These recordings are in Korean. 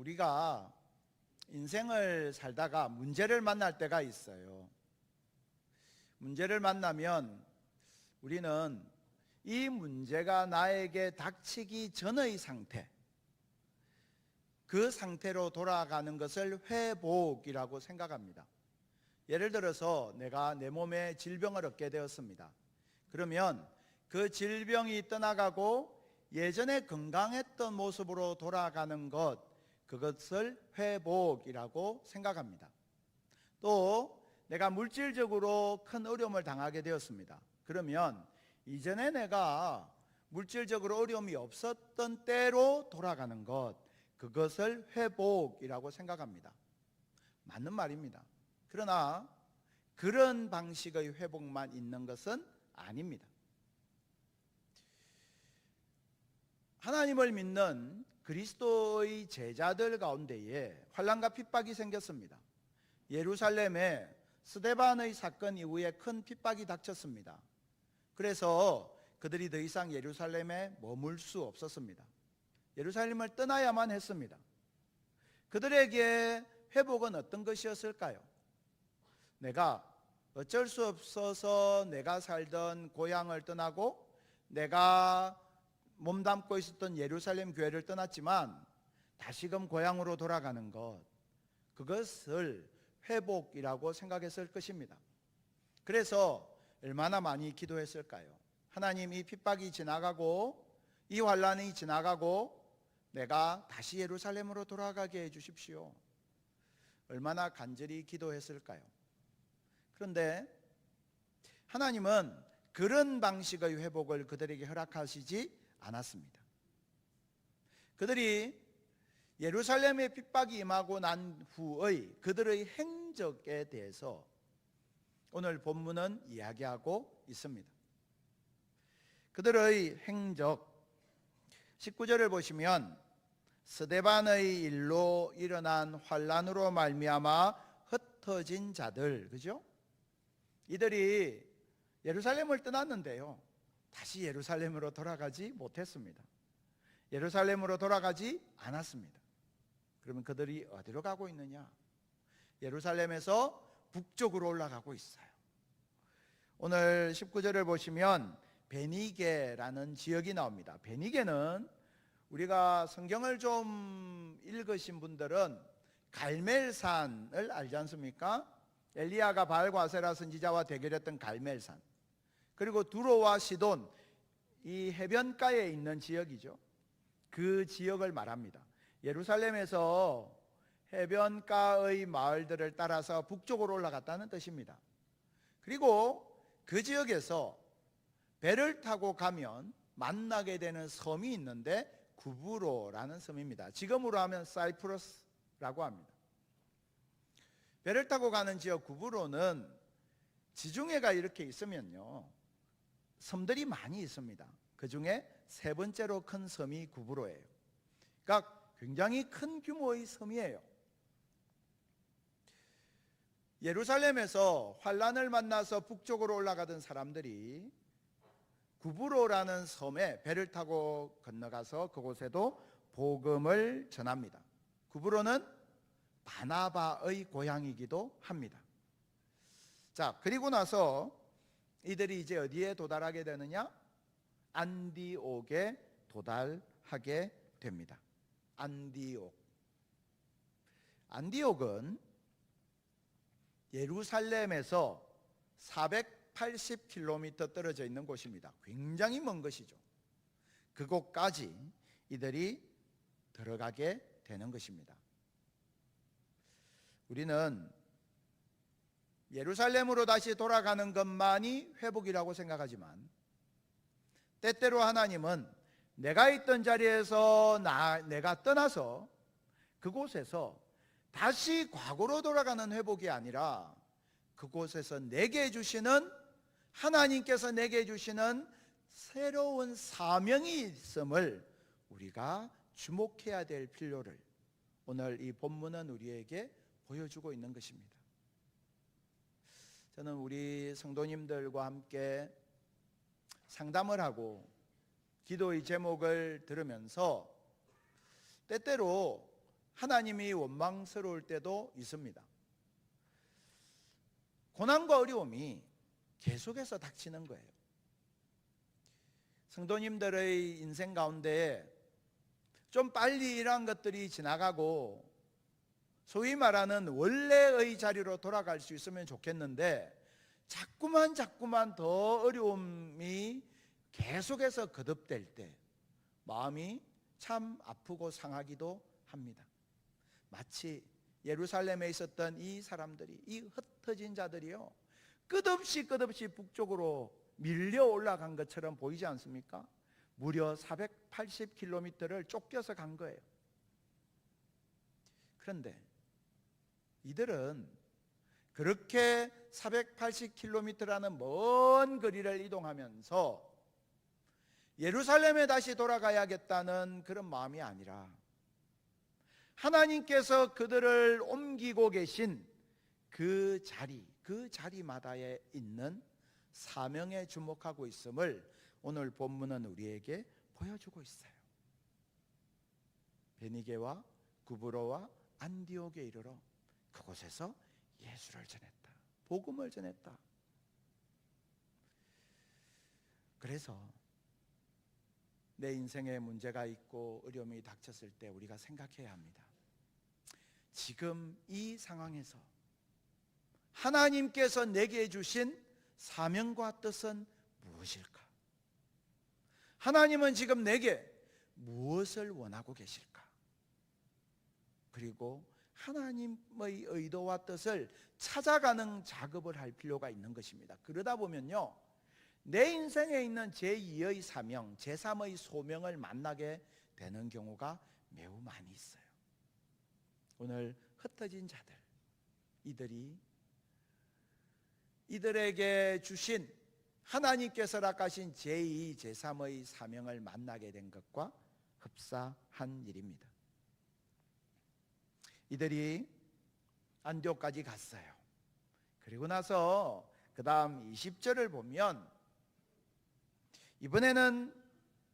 우리가 인생을 살다가 문제를 만날 때가 있어요. 문제를 만나면 우리는 이 문제가 나에게 닥치기 전의 상태, 그 상태로 돌아가는 것을 회복이라고 생각합니다. 예를 들어서 내가 내 몸에 질병을 얻게 되었습니다. 그러면 그 질병이 떠나가고 예전에 건강했던 모습으로 돌아가는 것, 그것을 회복이라고 생각합니다. 또 내가 물질적으로 큰 어려움을 당하게 되었습니다. 그러면 이전에 내가 물질적으로 어려움이 없었던 때로 돌아가는 것, 그것을 회복이라고 생각합니다. 맞는 말입니다. 그러나 그런 방식의 회복만 있는 것은 아닙니다. 하나님을 믿는 그리스도의 제자들 가운데에 환란과 핍박이 생겼습니다. 예루살렘에 스데반의 사건 이후에 큰 핍박이 닥쳤습니다. 그래서 그들이 더 이상 예루살렘에 머물 수 없었습니다. 예루살렘을 떠나야만 했습니다. 그들에게 회복은 어떤 것이었을까요? 내가 어쩔 수 없어서 내가 살던 고향을 떠나고 내가 몸담고 있었던 예루살렘 교회를 떠났지만 다시금 고향으로 돌아가는 것 그것을 회복이라고 생각했을 것입니다. 그래서 얼마나 많이 기도했을까요? 하나님 이 핍박이 지나가고 이 환란이 지나가고 내가 다시 예루살렘으로 돌아가게 해 주십시오. 얼마나 간절히 기도했을까요? 그런데 하나님은 그런 방식의 회복을 그들에게 허락하시지 않았습니다. 그들이 예루살렘의 핍박이 임하고 난 후의 그들의 행적에 대해서 오늘 본문은 이야기하고 있습니다. 그들의 행적 19절을 보시면 스데반의 일로 일어난 환란으로 말미암아 흩어진 자들 그죠? 이들이 예루살렘을 떠났는데요. 다시 예루살렘으로 돌아가지 못했습니다. 예루살렘으로 돌아가지 않았습니다. 그러면 그들이 어디로 가고 있느냐? 예루살렘에서 북쪽으로 올라가고 있어요. 오늘 19절을 보시면 베니게라는 지역이 나옵니다. 베니게는 우리가 성경을 좀 읽으신 분들은 갈멜산을 알지 않습니까? 엘리야가 바알과 아세라 선지자와 대결했던 갈멜산. 그리고 두로와 시돈 이 해변가에 있는 지역이죠. 그 지역을 말합니다. 예루살렘에서 해변가의 마을들을 따라서 북쪽으로 올라갔다는 뜻입니다. 그리고 그 지역에서 배를 타고 가면 만나게 되는 섬이 있는데 구브로라는 섬입니다. 지금으로 하면 사이프러스라고 합니다. 배를 타고 가는 지역 구브로는 지중해가 이렇게 있으면요. 섬들이 많이 있습니다. 그 중에 세 번째로 큰 섬이 구브로예요. 그러니까 굉장히 큰 규모의 섬이에요. 예루살렘에서 환란을 만나서 북쪽으로 올라가던 사람들이 구브로라는 섬에 배를 타고 건너가서 그곳에도 복음을 전합니다. 구브로는 바나바의 고향이기도 합니다. 자, 그리고 나서 이들이 이제 어디에 도달하게 되느냐? 안디옥에 도달하게 됩니다. 안디옥. 안디옥은 예루살렘에서 480km 떨어져 있는 곳입니다. 굉장히 먼 것이죠. 그곳까지 이들이 들어가게 되는 것입니다. 우리는 예루살렘으로 다시 돌아가는 것만이 회복이라고 생각하지만 때때로 하나님은 내가 있던 자리에서 나, 내가 떠나서 그곳에서 다시 과거로 돌아가는 회복이 아니라 그곳에서 내게 주시는 하나님께서 내게 주시는 새로운 사명이 있음을 우리가 주목해야 될 필요를 오늘 이 본문은 우리에게 보여주고 있는 것입니다. 저는 우리 성도님들과 함께 상담을 하고 기도의 제목을 들으면서 때때로 하나님이 원망스러울 때도 있습니다. 고난과 어려움이 계속해서 닥치는 거예요. 성도님들의 인생 가운데 좀 빨리 이러한 것들이 지나가고 소위 말하는 원래의 자리로 돌아갈 수 있으면 좋겠는데 자꾸만 자꾸만 더 어려움이 계속해서 거듭될 때 마음이 참 아프고 상하기도 합니다. 마치 예루살렘에 있었던 이 사람들이 이 흩어진 자들이요 끝없이 끝없이 북쪽으로 밀려 올라간 것처럼 보이지 않습니까? 무려 480km를 쫓겨서 간 거예요. 그런데 이들은 그렇게 480km라는 먼 거리를 이동하면서 예루살렘에 다시 돌아가야겠다는 그런 마음이 아니라 하나님께서 그들을 옮기고 계신 그 자리, 그 자리마다에 있는 사명에 주목하고 있음을 오늘 본문은 우리에게 보여주고 있어요. 베니게와 구브로와 안디옥에 이르러 그곳에서 예수를 전했다. 복음을 전했다. 그래서 내 인생에 문제가 있고 어려움이 닥쳤을 때 우리가 생각해야 합니다. 지금 이 상황에서 하나님께서 내게 주신 사명과 뜻은 무엇일까? 하나님은 지금 내게 무엇을 원하고 계실까? 그리고 하나님의 의도와 뜻을 찾아가는 작업을 할 필요가 있는 것입니다. 그러다 보면요. 내 인생에 있는 제2의 사명, 제3의 소명을 만나게 되는 경우가 매우 많이 있어요. 오늘 흩어진 자들, 이들이 이들에게 주신 하나님께서 락하신 제2, 제3의 사명을 만나게 된 것과 흡사한 일입니다. 이들이 안디옥까지 갔어요. 그리고 나서 그 다음 20절을 보면 이번에는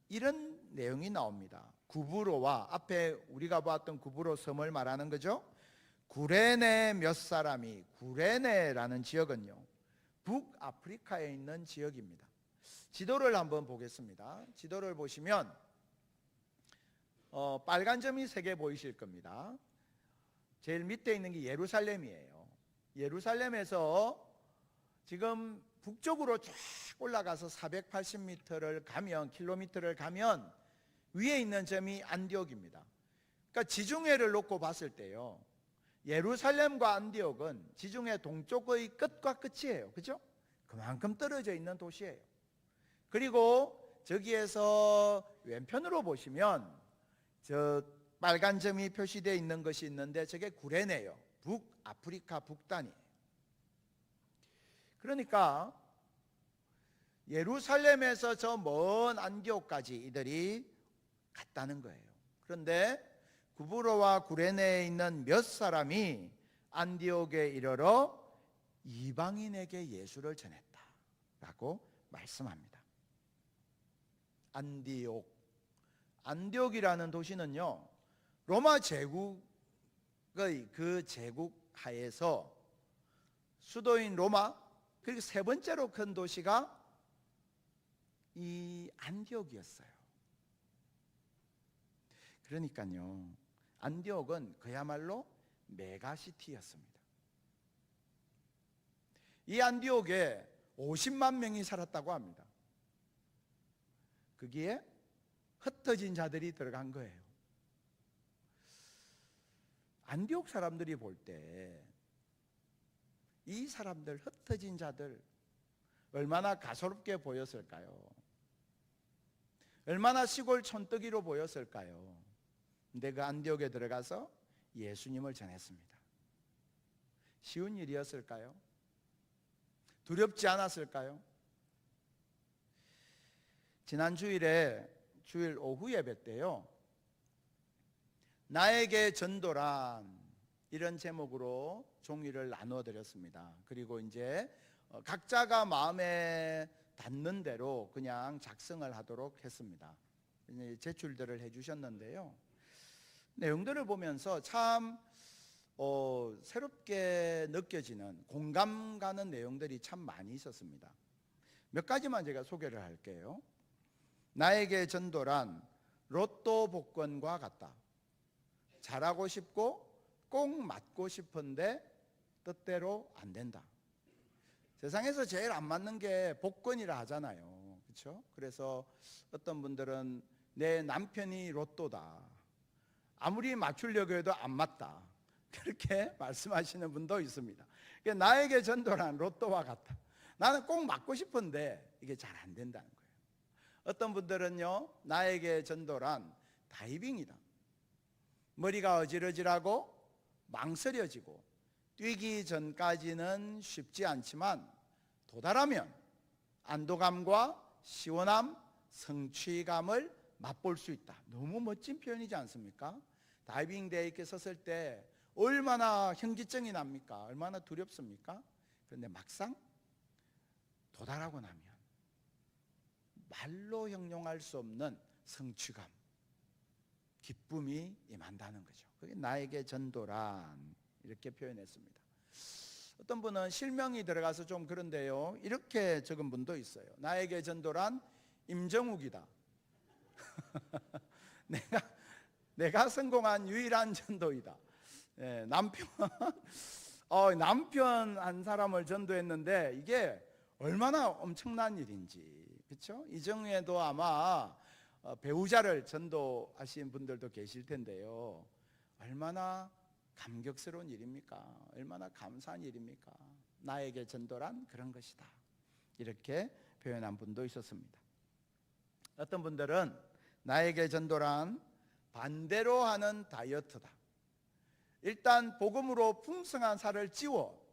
이런 내용이 나옵니다. 구브로와 앞에 우리가 보았던 구브로 섬을 말하는 거죠. 구레네 몇 사람이 구레네라는 지역은요. 북아프리카에 있는 지역입니다. 지도를 한번 보겠습니다. 지도를 보시면 어, 빨간 점이 세 개 보이실 겁니다. 제일 밑에 있는 게 예루살렘이에요. 예루살렘에서 지금 북쪽으로 쫙 올라가서 480m를 가면 킬로미터를 가면 위에 있는 점이 안디옥입니다. 그러니까 지중해를 놓고 봤을 때요. 예루살렘과 안디옥은 지중해 동쪽의 끝과 끝이에요. 그죠? 그만큼 떨어져 있는 도시예요. 그리고 저기에서 왼편으로 보시면 저 빨간 점이 표시되어 있는 것이 있는데 저게 구레네요. 북아프리카 북단이에요. 그러니까 예루살렘에서 저 먼 안디옥까지 이들이 갔다는 거예요. 그런데 구브로와 구레네에 있는 몇 사람이 안디옥에 이르러 이방인에게 예수를 전했다라고 말씀합니다. 안디옥 안디옥이라는 도시는요. 로마 제국의 그 제국 하에서 수도인 로마 그리고 세 번째로 큰 도시가 이 안디옥이었어요. 그러니까요. 안디옥은 그야말로 메가시티였습니다. 이 안디옥에 50만 명이 살았다고 합니다. 거기에 흩어진 자들이 들어간 거예요. 안디옥 사람들이 볼 때 이 사람들 흩어진 자들 얼마나 가소롭게 보였을까요? 얼마나 시골 촌뜨기로 보였을까요? 그 안디옥에 들어가서 예수님을 전했습니다. 쉬운 일이었을까요? 두렵지 않았을까요? 지난 주일에 주일 오후 예배 때요. 나에게 전도란 이런 제목으로 종이를 나누어 드렸습니다. 그리고 이제 어, 각자가 마음에 닿는 대로 그냥 작성을 하도록 했습니다. 제출들을 해주셨는데요. 내용들을 보면서 참 어, 새롭게 느껴지는 공감 가는 내용들이 참 많이 있었습니다. 몇 가지만 제가 소개를 할게요. 나에게 전도란 로또 복권과 같다. 잘하고 싶고 꼭 맞고 싶은데 뜻대로 안 된다. 세상에서 제일 안 맞는 게 복권이라 하잖아요. 그렇죠? 그래서 어떤 분들은 내 남편이 로또다. 아무리 맞추려고 해도 안 맞다. 그렇게 말씀하시는 분도 있습니다. 그러니까 나에게 전도란 로또와 같다. 나는 꼭 맞고 싶은데 이게 잘 안 된다는 거예요. 어떤 분들은요, 나에게 전도란 다이빙이다. 머리가 어지러지라고 망설여지고 뛰기 전까지는 쉽지 않지만 도달하면 안도감과 시원함, 성취감을 맛볼 수 있다. 너무 멋진 표현이지 않습니까? 다이빙 대에 이렇게 섰을 때 얼마나 현기증이 납니까? 얼마나 두렵습니까? 그런데 막상 도달하고 나면 말로 형용할 수 없는 성취감, 기쁨이 임한다는 거죠. 그게 나에게 전도란 이렇게 표현했습니다. 어떤 분은 실명이 들어가서 좀 그런데요. 이렇게 적은 분도 있어요. 나에게 전도란 임정욱이다. 내가 내가 성공한 유일한 전도이다. 예, 남편 어, 남편 한 사람을 전도했는데 이게 얼마나 엄청난 일인지 그렇죠? 이정에도 아마 어, 배우자를 전도하신 분들도 계실 텐데요. 얼마나 감격스러운 일입니까? 얼마나 감사한 일입니까? 나에게 전도란 그런 것이다. 이렇게 표현한 분도 있었습니다. 어떤 분들은 나에게 전도란 반대로 하는 다이어트다. 일단 복음으로 풍성한 살을 찌워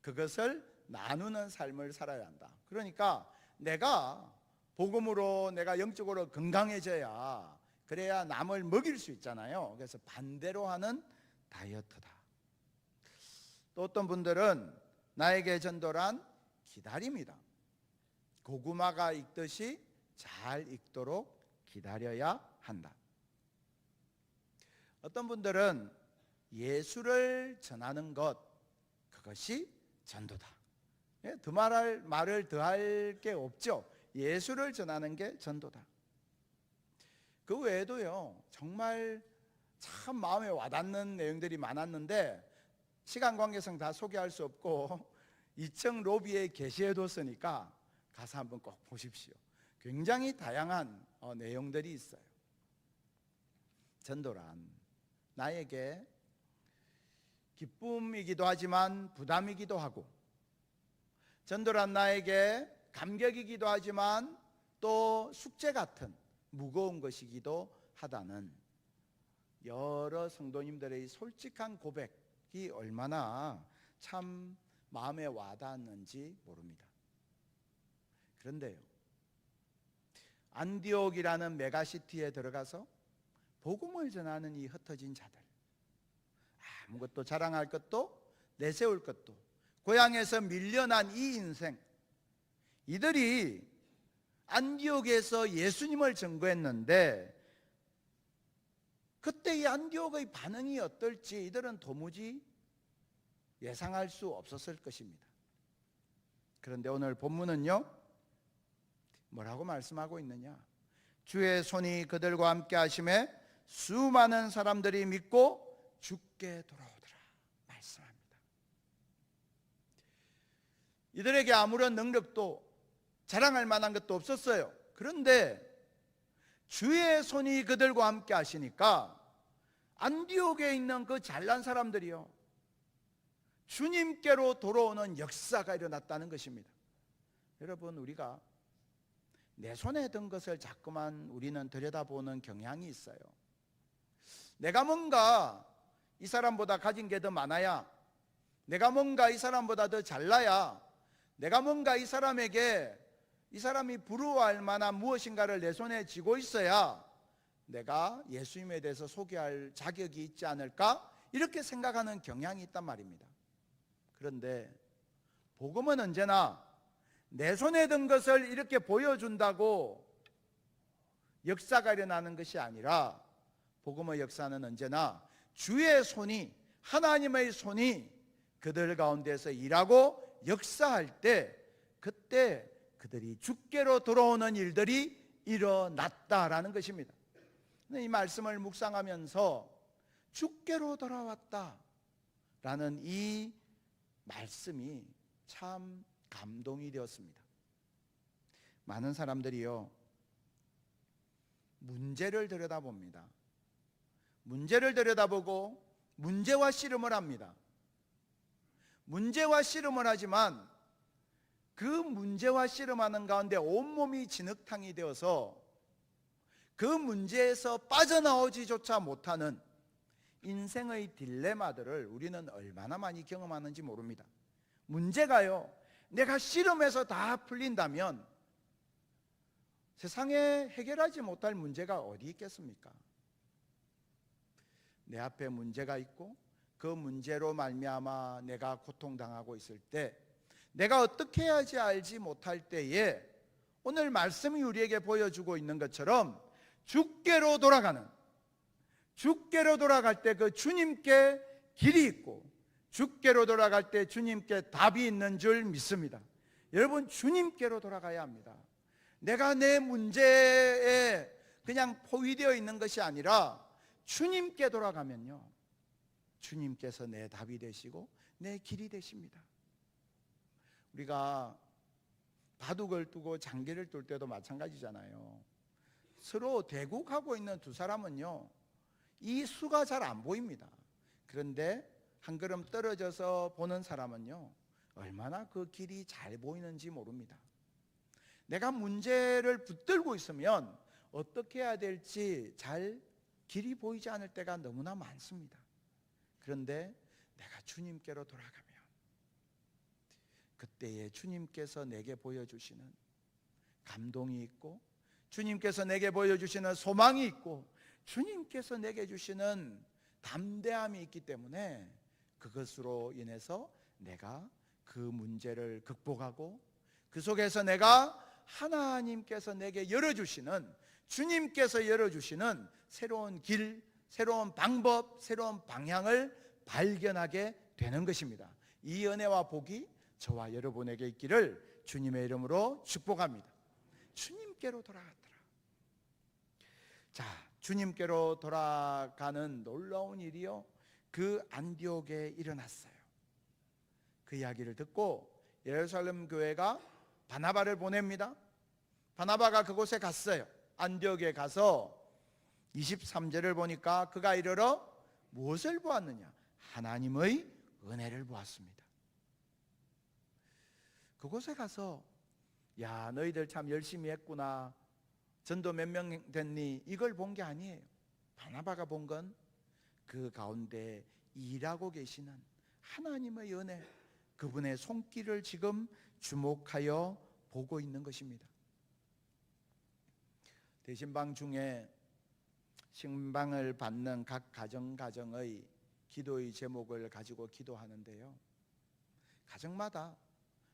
그것을 나누는 삶을 살아야 한다. 그러니까 내가 복음으로 내가 영적으로 건강해져야 그래야 남을 먹일 수 있잖아요. 그래서 반대로 하는 다이어트다. 또 어떤 분들은 나에게 전도란 기다림이다. 고구마가 익듯이 잘 익도록 기다려야 한다. 어떤 분들은 예수를 전하는 것 그것이 전도다. 예, 더 말할 말을 더할 게 없죠. 예수를 전하는 게 전도다. 그 외에도요 정말 참 마음에 와닿는 내용들이 많았는데 시간 관계상 다 소개할 수 없고 2층 로비에 게시해뒀으니까 가서 한번 꼭 보십시오. 굉장히 다양한 어, 내용들이 있어요. 전도란 나에게 기쁨이기도 하지만 부담이기도 하고 전도란 나에게 감격이기도 하지만 또 숙제 같은 무거운 것이기도 하다는 여러 성도님들의 솔직한 고백이 얼마나 참 마음에 와닿았는지 모릅니다. 그런데요. 안디옥이라는 메가시티에 들어가서 복음을 전하는 이 흩어진 자들 아무것도 자랑할 것도 내세울 것도 고향에서 밀려난 이 인생 이들이 안디옥에서 예수님을 증거했는데 그때 이 안디옥의 반응이 어떨지 이들은 도무지 예상할 수 없었을 것입니다. 그런데 오늘 본문은요, 뭐라고 말씀하고 있느냐? 주의 손이 그들과 함께 하심에 수많은 사람들이 믿고 죽게 돌아오더라. 말씀합니다. 이들에게 아무런 능력도 자랑할 만한 것도 없었어요. 그런데 주의 손이 그들과 함께 하시니까 안디옥에 있는 그 잘난 사람들이요. 주님께로 돌아오는 역사가 일어났다는 것입니다. 여러분, 우리가 내 손에 든 것을 자꾸만 우리는 들여다보는 경향이 있어요. 내가 뭔가 이 사람보다 가진 게 더 많아야, 내가 뭔가 이 사람보다 더 잘나야, 내가 뭔가 이 사람에게 이 사람이 부러워할 만한 무엇인가를 내 손에 쥐고 있어야 내가 예수님에 대해서 소개할 자격이 있지 않을까? 이렇게 생각하는 경향이 있단 말입니다. 그런데 복음은 언제나 내 손에 든 것을 이렇게 보여준다고 역사가 일어나는 것이 아니라 복음의 역사는 언제나 주의 손이 하나님의 손이 그들 가운데서 일하고 역사할 때 그때 그들이 주께로 돌아오는 일들이 일어났다라는 것입니다. 이 말씀을 묵상하면서 주께로 돌아왔다라는 이 말씀이 참 감동이 되었습니다. 많은 사람들이요 문제를 들여다봅니다. 문제를 들여다보고 문제와 씨름을 합니다. 문제와 씨름을 하지만 그 문제와 씨름하는 가운데 온몸이 진흙탕이 되어서 그 문제에서 빠져나오지조차 못하는 인생의 딜레마들을 우리는 얼마나 많이 경험하는지 모릅니다. 문제가요, 내가 씨름해서 다 풀린다면 세상에 해결하지 못할 문제가 어디 있겠습니까? 내 앞에 문제가 있고 그 문제로 말미암아 내가 고통당하고 있을 때 내가 어떻게 해야지 알지 못할 때에 오늘 말씀이 우리에게 보여주고 있는 것처럼 주께로 돌아가는 주께로 돌아갈 때 그 주님께 길이 있고 주께로 돌아갈 때 주님께 답이 있는 줄 믿습니다. 여러분 주님께로 돌아가야 합니다. 내가 내 문제에 그냥 포위되어 있는 것이 아니라 주님께 돌아가면요. 주님께서 내 답이 되시고 내 길이 되십니다. 우리가 바둑을 두고 장기를 둘 때도 마찬가지잖아요. 서로 대국하고 있는 두 사람은요. 이 수가 잘 안 보입니다. 그런데 한 걸음 떨어져서 보는 사람은요. 얼마나 그 길이 잘 보이는지 모릅니다. 내가 문제를 붙들고 있으면 어떻게 해야 될지 잘 길이 보이지 않을 때가 너무나 많습니다. 그런데 내가 주님께로 돌아가면 그 때에 주님께서 내게 보여주시는 감동이 있고 주님께서 내게 보여주시는 소망이 있고 주님께서 내게 주시는 담대함이 있기 때문에 그것으로 인해서 내가 그 문제를 극복하고 그 속에서 내가 하나님께서 내게 열어주시는 주님께서 열어주시는 새로운 길, 새로운 방법, 새로운 방향을 발견하게 되는 것입니다. 이 은혜와 복이 저와 여러분에게 있기를 주님의 이름으로 축복합니다. 주님께로 돌아갔더라. 자, 주님께로 돌아가는 놀라운 일이요. 그 안디옥에 일어났어요. 그 이야기를 듣고 예루살렘 교회가 바나바를 보냅니다. 바나바가 그곳에 갔어요. 안디옥에 가서 23절을 보니까 그가 이르러 무엇을 보았느냐? 하나님의 은혜를 보았습니다. 그곳에 가서 야 너희들 참 열심히 했구나. 전도 몇 명 됐니? 이걸 본 게 아니에요. 바나바가 본 건 그 가운데 일하고 계시는 하나님의 은혜 그분의 손길을 지금 주목하여 보고 있는 것입니다. 대신방 중에 신방을 받는 각 가정 가정의 기도의 제목을 가지고 기도하는데요. 가정마다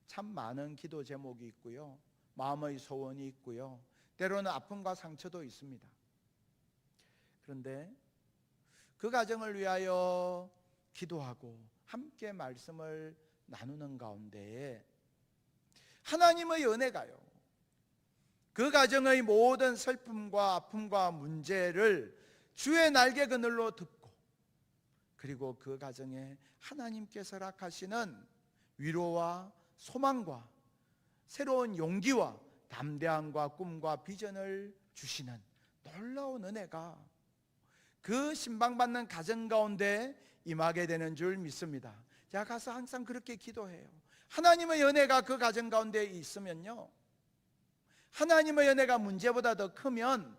참 많은 기도 제목이 있고요. 마음의 소원이 있고요. 때로는 아픔과 상처도 있습니다. 그런데 그 가정을 위하여 기도하고 함께 말씀을 나누는 가운데에 하나님의 은혜가요. 그 가정의 모든 슬픔과 아픔과 문제를 주의 날개 그늘로 듣고 그리고 그 가정에 하나님께서 락하시는 위로와 소망과 새로운 용기와 담대함과 꿈과 비전을 주시는 놀라운 은혜가 그 신방받는 가정 가운데 임하게 되는 줄 믿습니다. 제가 가서 항상 그렇게 기도해요. 하나님의 은혜가 그 가정 가운데 있으면요. 하나님의 은혜가 문제보다 더 크면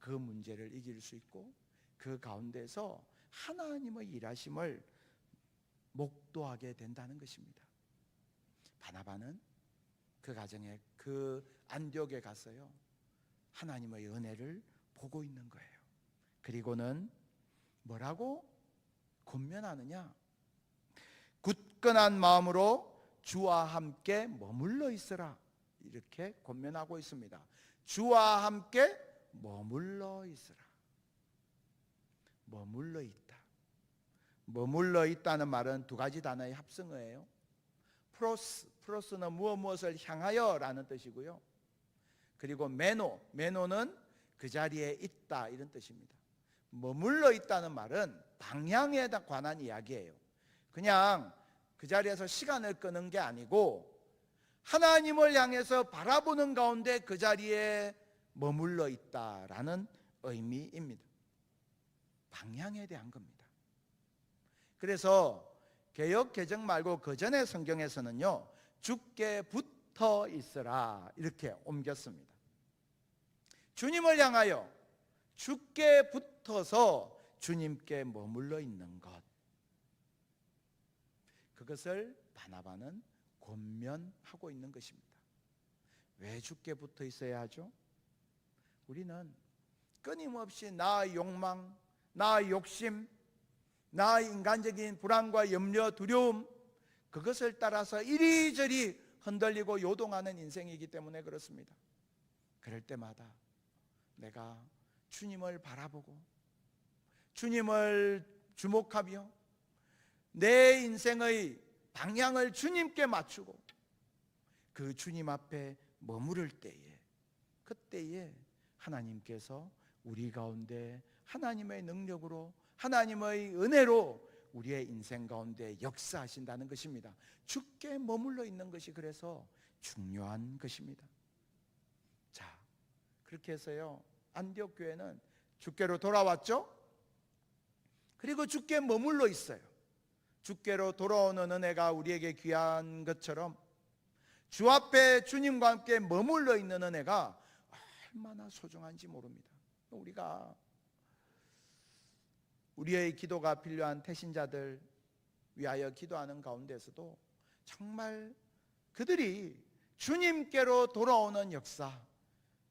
그 문제를 이길 수 있고 그 가운데서 하나님의 일하심을 목도하게 된다는 것입니다. 바나바는 그 가정에 그 안디옥에 갔어요. 하나님의 은혜를 보고 있는 거예요. 그리고는 뭐라고 권면하느냐? 굳건한 마음으로 주와 함께 머물러 있으라. 이렇게 권면하고 있습니다. 주와 함께 머물러 있으라. 머물러 있다. 머물러 있다는 말은 두 가지 단어의 합성어예요. 프로스, 프로스는 무엇 무엇을 향하여라는 뜻이고요. 그리고 메노, 메노는 그 자리에 있다 이런 뜻입니다. 머물러 있다는 말은 방향에 관한 이야기예요. 그냥 그 자리에서 시간을 끄는 게 아니고 하나님을 향해서 바라보는 가운데 그 자리에 머물러 있다라는 의미입니다. 방향에 대한 겁니다. 그래서 개혁 개정 말고 그 전에 성경에서는요. 죽게 붙어 있으라 이렇게 옮겼습니다. 주님을 향하여 죽게 붙어서 주님께 머물러 있는 것. 그것을 바나바는 권면하고 있는 것입니다. 왜 죽게 붙어 있어야 하죠? 우리는 끊임없이 나의 욕망, 나의 욕심, 나의 인간적인 불안과 염려, 두려움 그것을 따라서 이리저리 흔들리고 요동하는 인생이기 때문에 그렇습니다. 그럴 때마다 내가 주님을 바라보고 주님을 주목하며 내 인생의 방향을 주님께 맞추고 그 주님 앞에 머무를 때에 그때에 하나님께서 우리 가운데 하나님의 능력으로 하나님의 은혜로 우리의 인생 가운데 역사하신다는 것입니다. 죽게 머물러 있는 것이 그래서 중요한 것입니다. 자, 그렇게 해서요. 안디옥 교회는 죽게로 돌아왔죠? 그리고 죽게 머물러 있어요. 죽게로 돌아오는 은혜가 우리에게 귀한 것처럼 주 앞에 주님과 함께 머물러 있는 은혜가 얼마나 소중한지 모릅니다. 우리가 우리의 기도가 필요한 태신자들 위하여 기도하는 가운데서도 정말 그들이 주님께로 돌아오는 역사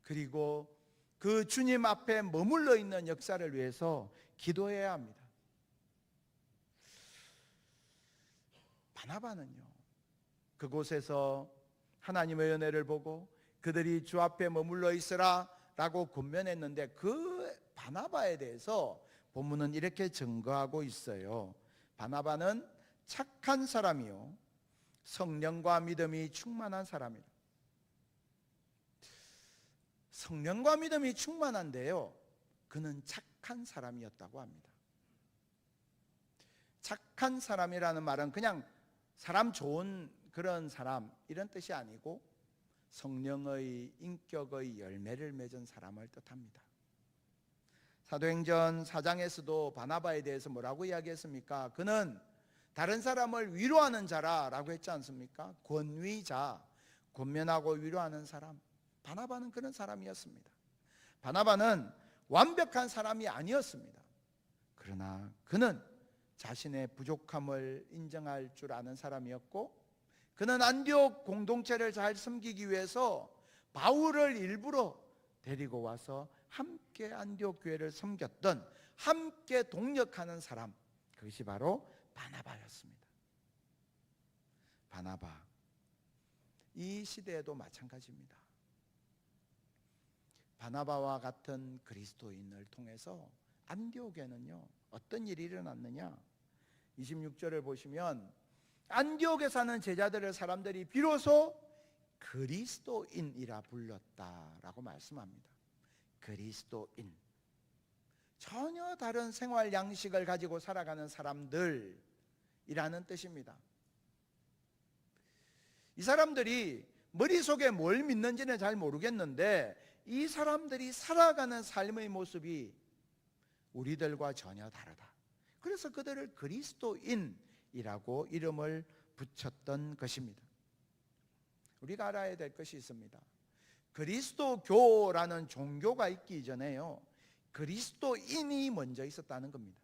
그리고 그 주님 앞에 머물러 있는 역사를 위해서 기도해야 합니다. 바나바는요. 그곳에서 하나님의 은혜를 보고 그들이 주 앞에 머물러 있으라 라고 권면했는데 그 바나바에 대해서 본문은 이렇게 증거하고 있어요. 바나바는 착한 사람이요. 성령과 믿음이 충만한 사람이다. 성령과 믿음이 충만한데요. 그는 착한 사람이었다고 합니다. 착한 사람이라는 말은 그냥 사람 좋은 그런 사람 이런 뜻이 아니고 성령의 인격의 열매를 맺은 사람을 뜻합니다. 사도행전 4장에서도 바나바에 대해서 뭐라고 이야기했습니까? 그는 다른 사람을 위로하는 자라라고 했지 않습니까? 권위자, 권면하고 위로하는 사람. 바나바는 그런 사람이었습니다. 바나바는 완벽한 사람이 아니었습니다. 그러나 그는 자신의 부족함을 인정할 줄 아는 사람이었고 그는 안디옥 공동체를 잘 섬기기 위해서 바울을 일부러 데리고 와서 함께 안디옥 교회를 섬겼던 함께 동력하는 사람 그것이 바로 바나바였습니다. 바나바 이 시대에도 마찬가지입니다. 바나바와 같은 그리스도인을 통해서 안디옥에는요 어떤 일이 일어났느냐 26절을 보시면 안디옥에 사는 제자들을 사람들이 비로소 그리스도인이라 불렀다라고 말씀합니다. 그리스도인. 전혀 다른 생활 양식을 가지고 살아가는 사람들이라는 뜻입니다. 이 사람들이 머릿속에 뭘 믿는지는 잘 모르겠는데 이 사람들이 살아가는 삶의 모습이 우리들과 전혀 다르다. 그래서 그들을 그리스도인이라고 이름을 붙였던 것입니다. 우리가 알아야 될 것이 있습니다. 그리스도교라는 종교가 있기 전에요. 그리스도인이 먼저 있었다는 겁니다.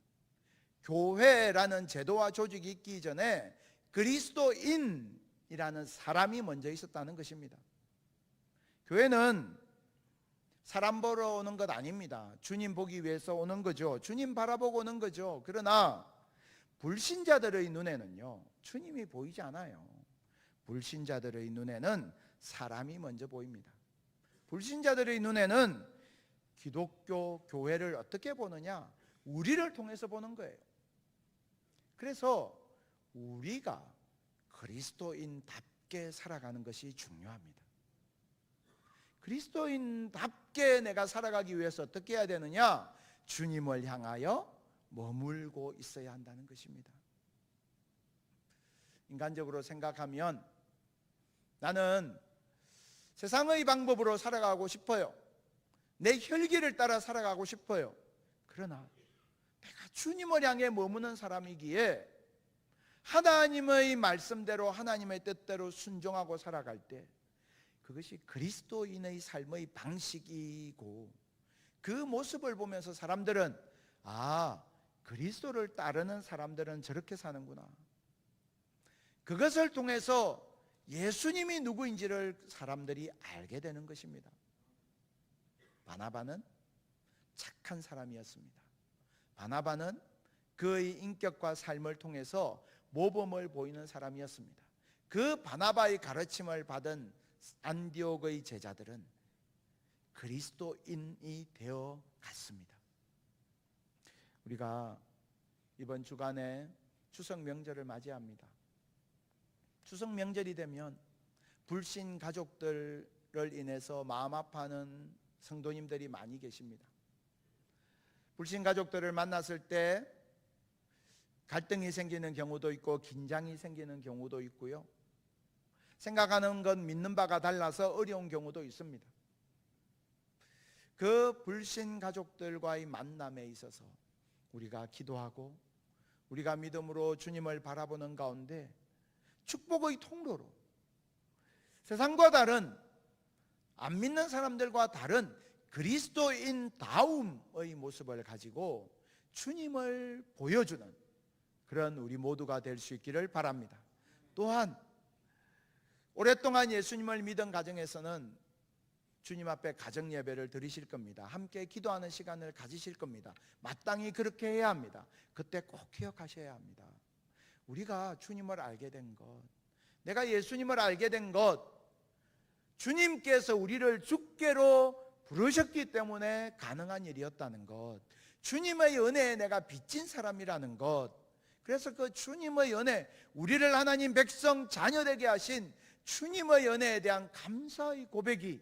교회라는 제도와 조직이 있기 전에 그리스도인이라는 사람이 먼저 있었다는 것입니다. 교회는 사람 보러 오는 것 아닙니다. 주님 보기 위해서 오는 거죠. 주님 바라보고 오는 거죠. 그러나 불신자들의 눈에는요, 주님이 보이지 않아요. 불신자들의 눈에는 사람이 먼저 보입니다. 불신자들의 눈에는 기독교 교회를 어떻게 보느냐? 우리를 통해서 보는 거예요. 그래서 우리가 그리스도인답게 살아가는 것이 중요합니다. 그리스도인답게 내가 살아가기 위해서 어떻게 해야 되느냐? 주님을 향하여 머물고 있어야 한다는 것입니다. 인간적으로 생각하면 나는 세상의 방법으로 살아가고 싶어요. 내 혈기를 따라 살아가고 싶어요. 그러나 내가 주님을 향해 머무는 사람이기에 하나님의 말씀대로 하나님의 뜻대로 순종하고 살아갈 때 그것이 그리스도인의 삶의 방식이고 그 모습을 보면서 사람들은 아, 그리스도를 따르는 사람들은 저렇게 사는구나. 그것을 통해서 예수님이 누구인지를 사람들이 알게 되는 것입니다. 바나바는 착한 사람이었습니다. 바나바는 그의 인격과 삶을 통해서 모범을 보이는 사람이었습니다. 그 바나바의 가르침을 받은 안디옥의 제자들은 그리스도인이 되어 갔습니다. 우리가 이번 주간에 추석 명절을 맞이합니다. 추석 명절이 되면 불신 가족들을 인해서 마음 아파하는 성도님들이 많이 계십니다. 불신 가족들을 만났을 때 갈등이 생기는 경우도 있고 긴장이 생기는 경우도 있고요. 생각하는 건 믿는 바가 달라서 어려운 경우도 있습니다. 그 불신 가족들과의 만남에 있어서 우리가 기도하고 우리가 믿음으로 주님을 바라보는 가운데 축복의 통로로 세상과 다른 안 믿는 사람들과 다른 그리스도인 다움의 모습을 가지고 주님을 보여주는 그런 우리 모두가 될 수 있기를 바랍니다. 또한 오랫동안 예수님을 믿은 가정에서는 주님 앞에 가정 예배를 드리실 겁니다. 함께 기도하는 시간을 가지실 겁니다. 마땅히 그렇게 해야 합니다. 그때 꼭 기억하셔야 합니다. 우리가 주님을 알게 된 것, 내가 예수님을 알게 된 것, 주님께서 우리를 주께로 부르셨기 때문에 가능한 일이었다는 것, 주님의 은혜에 내가 빚진 사람이라는 것, 그래서 그 주님의 은혜, 우리를 하나님 백성 자녀되게 하신 주님의 은혜에 대한 감사의 고백이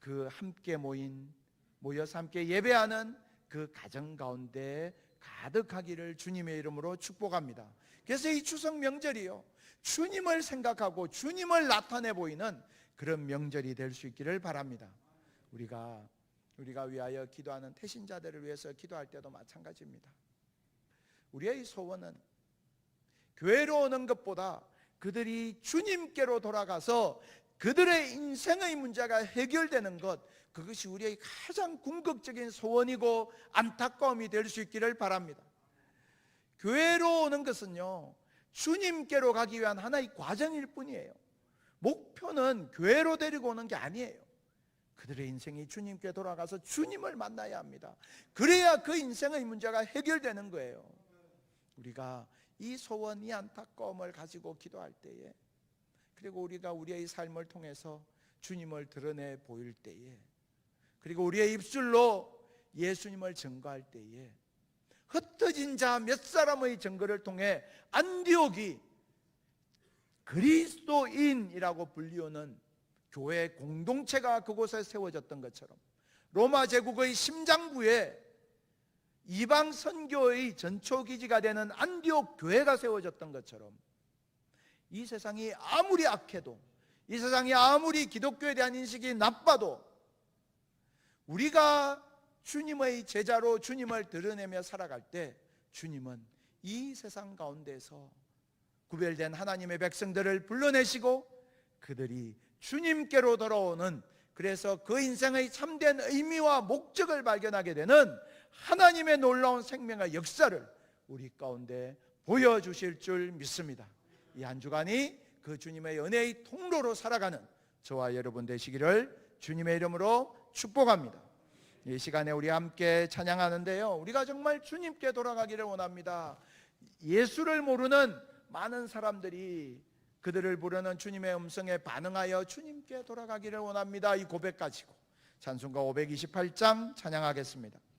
그 함께 모인 모여서 함께 예배하는 그 가정 가운데 가득하기를 주님의 이름으로 축복합니다. 그래서 이 추석 명절이요. 주님을 생각하고 주님을 나타내 보이는 그런 명절이 될 수 있기를 바랍니다. 우리가 우리가 위하여 기도하는 태신자들을 위해서 기도할 때도 마찬가지입니다. 우리의 소원은 교회로 오는 것보다 그들이 주님께로 돌아가서 그들의 인생의 문제가 해결되는 것 그것이 우리의 가장 궁극적인 소원이고 안타까움이 될 수 있기를 바랍니다. 교회로 오는 것은요. 주님께로 가기 위한 하나의 과정일 뿐이에요. 목표는 교회로 데리고 오는 게 아니에요. 그들의 인생이 주님께 돌아가서 주님을 만나야 합니다. 그래야 그 인생의 문제가 해결되는 거예요. 우리가 이 소원, 이 안타까움을 가지고 기도할 때에 그리고 우리가 우리의 삶을 통해서 주님을 드러내 보일 때에 그리고 우리의 입술로 예수님을 증거할 때에 흩어진 자 몇 사람의 증거를 통해 안디옥이 그리스도인이라고 불리우는 교회 공동체가 그곳에 세워졌던 것처럼 로마 제국의 심장부에 이방 선교의 전초 기지가 되는 안디옥 교회가 세워졌던 것처럼 이 세상이 아무리 악해도 이 세상이 아무리 기독교에 대한 인식이 나빠도 우리가 주님의 제자로 주님을 드러내며 살아갈 때 주님은 이 세상 가운데서 구별된 하나님의 백성들을 불러내시고 그들이 주님께로 돌아오는 그래서 그 인생의 참된 의미와 목적을 발견하게 되는 하나님의 놀라운 생명의 역사를 우리 가운데 보여주실 줄 믿습니다. 이 한 주간이 그 주님의 은혜의 통로로 살아가는 저와 여러분 되시기를 주님의 이름으로 축복합니다. 이 시간에 우리 함께 찬양하는데요. 우리가 정말 주님께 돌아가기를 원합니다. 예수를 모르는 많은 사람들이 그들을 부르는 주님의 음성에 반응하여 주님께 돌아가기를 원합니다. 이 고백 가지고 찬송가 528장 찬양하겠습니다.